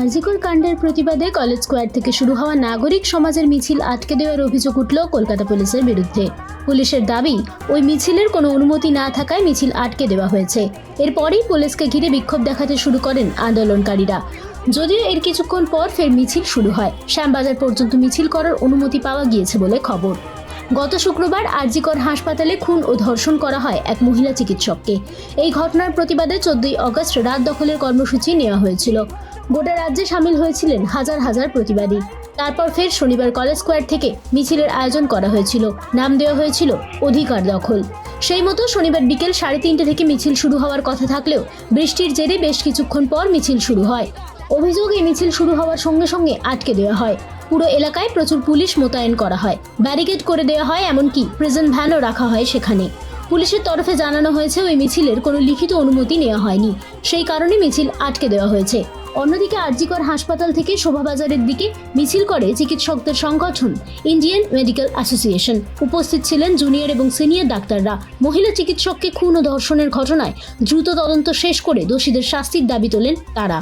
আরজিকর কাণ্ডের প্রতিবাদে college square থেকে শুরু হওয়া নাগরিক সমাজের মিছিল আটকে দেওয়ার অভিযোগ উঠল কলকাতা পুলিশের বিরুদ্ধে। পুলিশের দাবি, ওই মিছিলের কোনো অনুমতি না থাকায় মিছিল আটকে দেওয়া হয়েছে। এরপরেই পুলিশকে ঘিরে বিক্ষোভ দেখাতে শুরু করেন আন্দোলনকারীরা। যদিও এর কিছুক্ষণ পর ফের মিছিল শুরু হয়। শ্যামবাজার পর্যন্ত মিছিল করার অনুমতি পাওয়া গিয়েছে বলে খবর। গত শুক্রবার আরজিকর হাসপাতালে খুন ও ধর্ষণ করা হয় এক মহিলা চিকিৎসককে। এই ঘটনার প্রতিবাদে চোদ্দই অগস্ট রাত দখলের কর্মসূচি নেওয়া হয়েছিল। গোটা রাজ্যে সামিল হয়েছিলেন হাজার হাজার প্রতিবাদী। তারপর ফের শনিবার কলেজ স্কোয়ার থেকে মিছিলের আয়োজন করা হয়েছিল। নাম দেওয়া হয়েছিল অধিকার দখল। সেই মতো শনিবার বিকেল সাড়ে তিনটে থেকে মিছিল শুরু হওয়ার কথা থাকলেও বৃষ্টির জেরে বেশ কিছুক্ষণ পর মিছিল শুরু হয়। অভিযোগ, এই মিছিল শুরু হওয়ার সঙ্গে সঙ্গে আটকে দেওয়া হয়। পুরো এলাকায় প্রচুর পুলিশ মোতায়েন করা হয়। ব্যারিকেড করে দেওয়া হয়, এমনকি প্রেজেন্ট ভ্যানও রাখা হয় সেখানে। পুলিশের তরফে জানানো হয়েছে, ওই মিছিলের কোনো লিখিত অনুমতি নেওয়া হয়নি। সেই কারণে মিছিল আটকে দেওয়া হয়েছে। অন্যদিকে আরজিকর হাসপাতাল থেকে শোভাবাজারের দিকে মিছিল করে চিকিৎসকদের সংগঠন ইন্ডিয়ান মেডিকেল অ্যাসোসিয়েশন। উপস্থিত ছিলেন জুনিয়র এবং সিনিয়র ডাক্তাররা। মহিলা চিকিৎসককে খুন ও ধর্ষণের ঘটনায় দ্রুত তদন্ত শেষ করে দোষীদের শাস্তির দাবি তোলেন তারা।